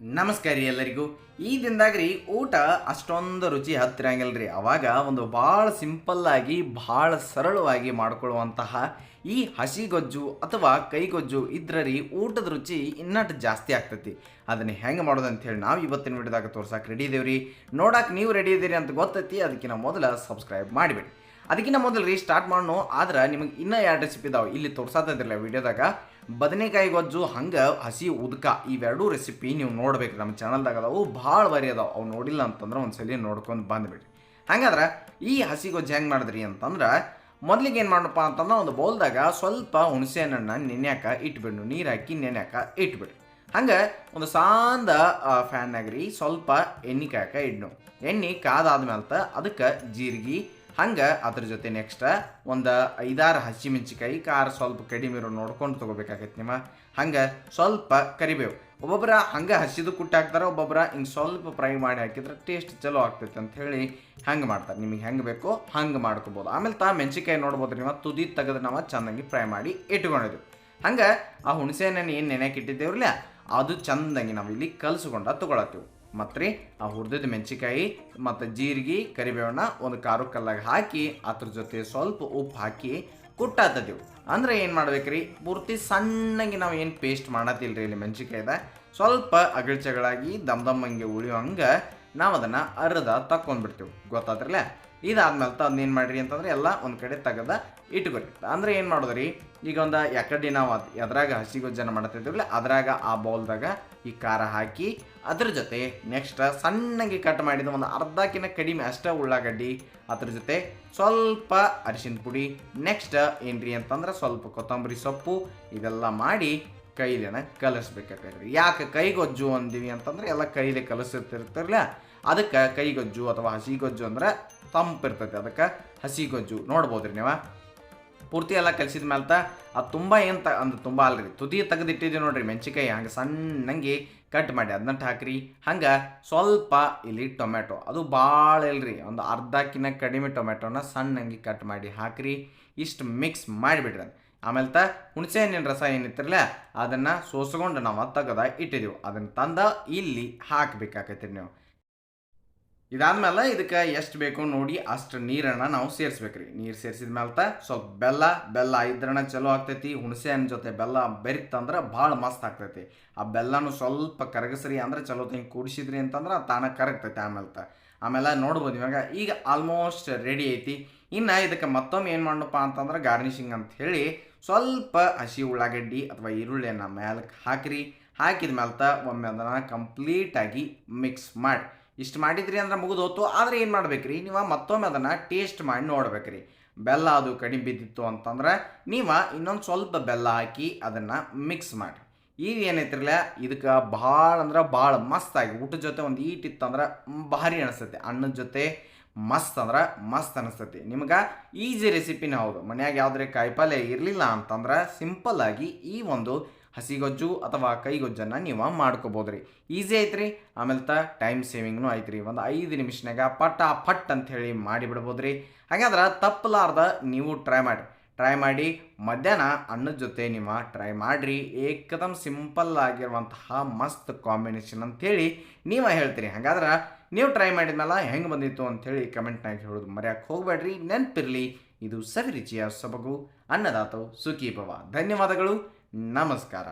ನಮಸ್ಕಾರ ರೀ ಎಲ್ಲರಿಗೂ. ಈ ದಿನದಾಗ ರೀ ಊಟ ಅಷ್ಟೊಂದು ರುಚಿ ಹತ್ತಿರಂಗಿಲ್ಲ ರೀ ಅವಾಗ ಒಂದು ಭಾಳ ಸಿಂಪಲ್ಲಾಗಿ ಭಾಳ ಸರಳವಾಗಿ ಮಾಡ್ಕೊಳ್ಳುವಂತಹ ಈ ಹಸಿಗೊಜ್ಜು ಅಥವಾ ಕೈಗೊಜ್ಜು ಇದ್ರ ರೀ ಊಟದ ರುಚಿ ಇನ್ನಷ್ಟು ಜಾಸ್ತಿ ಆಗ್ತೈತಿ. ಅದನ್ನ ಹೆಂಗೆ ಮಾಡೋದು ಅಂತ ಹೇಳಿ ನಾವು ಇವತ್ತಿನ ವಿಡಿಯೋದಾಗ ತೋರ್ಸಕ್ಕೆ ರೆಡಿ ಇದೇವ್ರಿ. ನೋಡಕ್ಕೆ ನೀವು ರೆಡಿ ಇದೀರಿ ಅಂತ ಗೊತ್ತೈತಿ ಅದಕ್ಕಿಂತ ಮೊದಲ ಸಬ್ಸ್ಕ್ರೈಬ್ ಮಾಡಿಬಿಡಿ. ಅದಕ್ಕಿಂತ ಮೊದಲು ರೀ ಸ್ಟಾರ್ಟ್ ಮಾಡೋಣ, ಆದ್ರೆ ನಿಮಗೆ ಇನ್ನೂ ಎರಡು ರೆಸಿಪಿ ಇದಾವೆ. ಇಲ್ಲಿ ತೋರ್ಸಾತಿದ್ರಲ್ಲ ವಿಡಿಯೋದಾಗ. ಬದನೆಕಾಯಿ ಗೊಜ್ಜು ಹಂಗೆ ಹಸಿ ಉದ್ಕ, ಇವೆರಡೂ ರೆಸಿಪಿ ನೀವು ನೋಡ್ಬೇಕು. ನಮ್ಮ ಚಾನಲ್ದಾಗ ಅದಾವು, ಭಾಳ ಬರೀ ಅದಾವೆ. ಅವು ನೋಡಿಲ್ಲ ಅಂತಂದ್ರೆ ಒಂದ್ಸಲಿ ನೋಡ್ಕೊಂಡು ಬಂದ್ಬಿಡಿ. ಹಂಗಾದ್ರೆ ಈ ಹಸಿ ಗೊಜ್ಜು ಹೆಂಗೆ ಮಾಡಿದ್ರಿ ಅಂತಂದ್ರೆ, ಮೊದಲಿಗೆ ಏನು ಮಾಡಪ್ಪ ಅಂತಂದ್ರೆ ಒಂದು ಬೌಲ್ದಾಗ ಸ್ವಲ್ಪ ಹುಣಸೆ ಹಣ್ಣನ್ನ ನೆನ್ಯಾಕ ಇಟ್ಬಿಡು. ನೀರು ಹಾಕಿ ನೆನ್ಯಾಕ ಇಟ್ಬಿಡಿ. ಹಂಗೆ ಒಂದು ಸಾಂದ ಫ್ಯಾನ್ ರೀ ಸ್ವಲ್ಪ ಎಣ್ಣೆ ಕಾಯಕ ಇಡ್ನು. ಎಣ್ಣೆ ಕಾದಾದ್ಮೇಲೆ ಅದಕ್ಕೆ ಜೀರಿಗೆ ಹಂಗೆ ಅದ್ರ ಜೊತೆ ನೆಕ್ಸ್ಟ್ ಒಂದು ಐದಾರು ಹಸಿಮೆಣ್ಸಿಕಾಯಿ ಖಾರ ಸ್ವಲ್ಪ ಕಡಿಮೆ ಇರೋ ನೋಡ್ಕೊಂಡು ತೊಗೋಬೇಕಾಗೈತೆ ನಿಮ್ಮ. ಹಂಗೆ ಸ್ವಲ್ಪ ಕರಿಬೇವು. ಒಬ್ಬೊಬ್ಬರ ಹಂಗೆ ಹಸಿದು ಕುಟ್ಟಿ ಹಾಕ್ತಾರೆ ಒಬ್ಬೊಬ್ಬರ ಹಿಂಗೆ ಸ್ವಲ್ಪ ಫ್ರೈ ಮಾಡಿ ಹಾಕಿದ್ರೆ ಟೇಸ್ಟ್ ಚಲೋ ಆಗ್ತೈತೆ ಅಂತ ಹೇಳಿ ಹಂಗೆ ಮಾಡ್ತಾರೆ. ನಿಮಗೆ ಹೆಂಗೆ ಬೇಕೋ ಹಂಗೆ ಮಾಡ್ಕೋಬೋದು. ಆಮೇಲೆ ತಾ ಮೆಣಸಿಕಾಯಿ ನೋಡ್ಬೋದು ನೀವು, ತುದಿ ತೆಗೆದು ನಾವು ಚೆನ್ನಾಗಿ ಫ್ರೈ ಮಾಡಿ ಇಟ್ಕೊಂಡಿದ್ವಿ. ಹಂಗೆ ಆ ಹುಣಸೆ ಹಣ್ಣನ್ನು ಏನು ನೆನೆಯಕ್ಕೆ ಇಟ್ಟಿದ್ದೇವ್ರಲ್ಲ, ಅದು ಚಂದಂಗೆ ನಾವು ಇಲ್ಲಿ ಕಲಸ್ಕೊಂಡ ತಗೊಳತ್ತೀವಿ. ಮತ್ತು ಆ ಹುರಿದ ಮೆಣಸಿಕಾಯಿ ಮತ್ತು ಜೀರಿಗೆ ಕರಿಬೇವನ್ನ ಒಂದು ಖಾರ ಕಲ್ಲಾಗ ಹಾಕಿ ಅದ್ರ ಜೊತೆ ಸ್ವಲ್ಪ ಉಪ್ಪು ಹಾಕಿ ಕುಟ್ಟಾತದೀವಿ. ಅಂದ್ರೆ ಏನು ಮಾಡ್ಬೇಕ್ರಿ, ಪೂರ್ತಿ ಸಣ್ಣಗೆ ನಾವು ಏನು ಪೇಸ್ಟ್ ಮಾಡತ್ತಿಲ್ಲ ರೀ ಇಲ್ಲಿ ಮೆಣಸಿಕಾಯ್ದ ಸ್ವಲ್ಪ ಅಗಳ್ಚಗಳಾಗಿ ದಮ್ ದಮ್ ಹಂಗೆ ಉಳಿಯೋ ಹಂಗೆ ನಾವು ಅದನ್ನು ಅರ್ಧ ತಕ್ಕೊಂಡ್ಬಿಡ್ತೀವಿ. ಗೊತ್ತಾದ್ರಲ್ಲ ಇದಾದ್ಮೇಲೆ ಏನು ಮಾಡ್ರಿ ಅಂತಂದ್ರೆ ಎಲ್ಲ ಒಂದು ಕಡೆ ತೆಗೆದ ಇಟ್ಕೊರಿ ಅಂದ್ರೆ ಏನು ಮಾಡೋದ್ರಿ? ಈಗ ಒಂದು ಯಾಕಡೆ ನಾವು ಅದು ಎದ್ರಾಗ ಹಸಿ ಗೊಜ್ಜನ ಮಾಡ್ತಿದ್ದೀವಲ್ಲ ಅದ್ರಾಗ ಆ ಬೌಲ್ದಾಗ ಈ ಖಾರ ಹಾಕಿ ಅದ್ರ ಜೊತೆ ನೆಕ್ಸ್ಟ್ ಸಣ್ಣಗೆ ಕಟ್ ಮಾಡಿದ ಒಂದು ಅರ್ಧಕ್ಕಿಂತ ಕಡಿಮೆ ಅಷ್ಟೇ ಉಳ್ಳಾಗಡ್ಡಿ, ಅದ್ರ ಜೊತೆ ಸ್ವಲ್ಪ ಅರಿಶಿನ ಪುಡಿ ನೆಕ್ಸ್ಟ್ ಏನ್ರಿ ಅಂತಂದ್ರೆ ಸ್ವಲ್ಪ ಕೊತ್ತಂಬರಿ ಸೊಪ್ಪು ಇದೆಲ್ಲ ಮಾಡಿ ಕೈಲೇನ ಕಲಸ್ಬೇಕಾಗ್ರಿ ಯಾಕೆ ಕೈಗೊಜ್ಜು ಅಂದೀವಿ ಅಂತಂದ್ರೆ ಎಲ್ಲ ಕೈಲೇ ಕಲಿಸಿರ್ತಿರ್ತಿರ್ಲ ಅದಕ್ಕೆ ಕೈಗೊಜ್ಜು ಅಥವಾ ಹಸಿಗೊಜ್ಜು ಅಂದ್ರೆ ತಂಪಿರ್ತೈತೆ. ಅದಕ್ಕೆ ಹಸಿ ಗೊಜ್ಜು ನೋಡ್ಬೋದ್ರಿ ನೀವು? ಪೂರ್ತಿ ಎಲ್ಲ ಕಲಿಸಿದ ಮೇಲೆ ಅದು ತುಂಬ ಏನು ತ ಅಂದ್ರೆ ತುಂಬ ಅಲ್ರಿ. ತುದಿ ತೆಗೆದಿಟ್ಟಿದ್ದೀವಿ ನೋಡ್ರಿ ಮೆಣಸಿಕಾಯಿ ಹಂಗೆ ಸಣ್ಣಂಗೆ ಕಟ್ ಮಾಡಿ ಅದನ್ನ ಹಾಕ್ರಿ. ಹಂಗೆ ಸ್ವಲ್ಪ ಇಲ್ಲಿ ಟೊಮೆಟೊ ಅದು ಭಾಳ ಇಲ್ರಿ. ಒಂದು ಅರ್ಧಕ್ಕಿಂತ ಕಡಿಮೆ ಟೊಮೆಟೊನ ಸಣ್ಣಂಗೆ ಕಟ್ ಮಾಡಿ ಹಾಕ್ರಿ. ಇಷ್ಟು ಮಿಕ್ಸ್ ಮಾಡಿಬಿಡ್ರಿ ಆಮೇಲೆ ತ ಹುಣಸೆ ಹಣ್ಣಿನ ರಸ ಏನಿತ್ತಿರಲ್ಲ ಅದನ್ನು ಸೋಸ್ಕೊಂಡು ನಾವು ತೆಗೆದ ಇಟ್ಟಿದ್ದೀವಿ ಅದನ್ನು ತಂದ ಇಲ್ಲಿ ಹಾಕಬೇಕಾಕೈತಿ ನೀವು. ಇದಾದ್ಮೇಲೆ ಇದಕ್ಕೆ ಎಷ್ಟು ಬೇಕೋ ನೋಡಿ ಅಷ್ಟು ನೀರನ್ನು ನಾವು ಸೇರಿಸ್ಬೇಕ್ರಿ. ನೀರು ಸೇರಿಸಿದ ಮೇಲೆ ಸ್ವಲ್ಪ ಬೆಲ್ಲ ಬೆಲ್ಲ ಇದ್ರಣ ಚಲೋ ಆಗ್ತೈತಿ ಹುಣಸೆ ಹಣ್ಣು ಜೊತೆ ಬೆಲ್ಲ ಬೆರಿತಂದ್ರೆ ಭಾಳ ಮಸ್ತ್ ಆಗ್ತೈತಿ. ಆ ಬೆಲ್ಲನೂ ಸ್ವಲ್ಪ ಕರಗಸ್ರಿ ಅಂದ್ರೆ ಚಲೋ ತಂಗಿ ಕೂಡಿಸಿದ್ರಿ ಅಂತಂದ್ರೆ ತಾನ ಕರಗ್ತೈತಿ ಆಮೇಲೆ ಆಮೇಲೆ ನೋಡ್ಬೋದು ಇವಾಗ ಈಗ ಆಲ್ಮೋಸ್ಟ್ ರೆಡಿ ಐತಿ. ಇನ್ನು ಇದಕ್ಕೆ ಮತ್ತೊಮ್ಮೆ ಏನು ಮಾಡಪ್ಪ ಅಂತಂದ್ರೆ ಗಾರ್ನಿಷಿಂಗ್ ಅಂತ ಹೇಳಿ ಸ್ವಲ್ಪ ಹಸಿ ಉಳ್ಳಾಗಡ್ಡಿ ಅಥವಾ ಈರುಳ್ಳಿಯನ್ನು ಮ್ಯಾಲಕ್ಕೆ ಹಾಕಿರಿ. ಹಾಕಿದ ಮೇಲೆ ಒಮ್ಮೆ ಅದನ್ನು ಕಂಪ್ಲೀಟಾಗಿ ಮಿಕ್ಸ್ ಮಾಡಿ. ಇಷ್ಟು ಮಾಡಿದ್ರಿ ಅಂದ್ರೆ ಮುಗಿದೋತು ಆದರೆ ಏನು ಮಾಡ್ಬೇಕ್ರಿ? ನೀವು ಮತ್ತೊಮ್ಮೆ ಅದನ್ನು ಟೇಸ್ಟ್ ಮಾಡಿ ನೋಡ್ಬೇಕ್ರಿ. ಬೆಲ್ಲ ಅದು ಕಡಿಮೆ ಬಿದ್ದಿತ್ತು ಅಂತಂದ್ರೆ ನೀವು ಇನ್ನೊಂದು ಸ್ವಲ್ಪ ಬೆಲ್ಲ ಹಾಕಿ ಅದನ್ನು ಮಿಕ್ಸ್ ಮಾಡಿ. ಈಗ ಏನೈತಿರಲ್ಲ, ಇದಕ್ಕೆ ಭಾಳ ಅಂದ್ರೆ ಭಾಳ ಆಗಿ, ಊಟದ ಜೊತೆ ಒಂದು ಈಟ್ ಇತ್ತಂದ್ರೆ ಭಾರಿ ಅನಿಸ್ತೈತಿ. ಅನ್ನದ ಜೊತೆ ಮಸ್ತ್ ಅಂದ್ರೆ ಮಸ್ತ್ ಅನಿಸ್ತೈತಿ. ನಿಮ್ಗೆ ಈಸಿ ರೆಸಿಪಿನ ಹೌದು. ಮನ್ಯಾಗ ಯಾವುದೇ ಕಾಯಿಪಲ್ಯ ಇರಲಿಲ್ಲ ಅಂತಂದ್ರೆ ಸಿಂಪಲ್ಲಾಗಿ ಈ ಒಂದು ಹಸಿಗೊಜ್ಜು ಅಥವಾ ಕೈಗೊಜ್ಜನ್ನು ನೀವು ಮಾಡ್ಕೋಬೋದು ರೀ ಈಸಿ ಐತ್ರಿ. ಆಮೇಲೆ ತ ಟೈಮ್ ಸೇವಿಂಗ್ನು ಐತ್ರಿ. ಒಂದು ಐದು ನಿಮಿಷನಾಗ ಪಟ್ಟ ಪಟ್ ಅಂತ ಹೇಳಿ ಮಾಡಿಬಿಡ್ಬೋದು ರೀ ಹಾಗಾದ್ರೆ ತಪ್ಪಲಾರ್ದ ನೀವು ಟ್ರೈ ಮಾಡಿ ಟ್ರೈ ಮಾಡಿ ಮಧ್ಯಾಹ್ನ ಅನ್ನದ ಜೊತೆ ನೀವು ಟ್ರೈ ಮಾಡಿರಿ. ಏಕದಮ್ ಸಿಂಪಲ್ ಆಗಿರುವಂತಹ ಮಸ್ತ್ ಕಾಂಬಿನೇಷನ್ ಅಂಥೇಳಿ ನೀವು ಹೇಳ್ತೀರಿ. ಹಾಗಾದ್ರೆ ನೀವು ಟ್ರೈ ಮಾಡಿದ್ಮೇಲೆ ಹೆಂಗೆ ಬಂದಿತ್ತು ಅಂಥೇಳಿ ಕಮೆಂಟ್ನಾಗ ಹೇಳೋದು ಮರ್ಯಾಕೆ ಹೋಗಬೇಡ್ರಿ ನೆನಪಿರಲಿ. ಇದು ಸವಿರುಚಿಯ ಸೊಬಗು. ಅನ್ನದಾತವು ಸುಖೀಭವ. ಧನ್ಯವಾದಗಳು. ನಮಸ್ಕಾರ.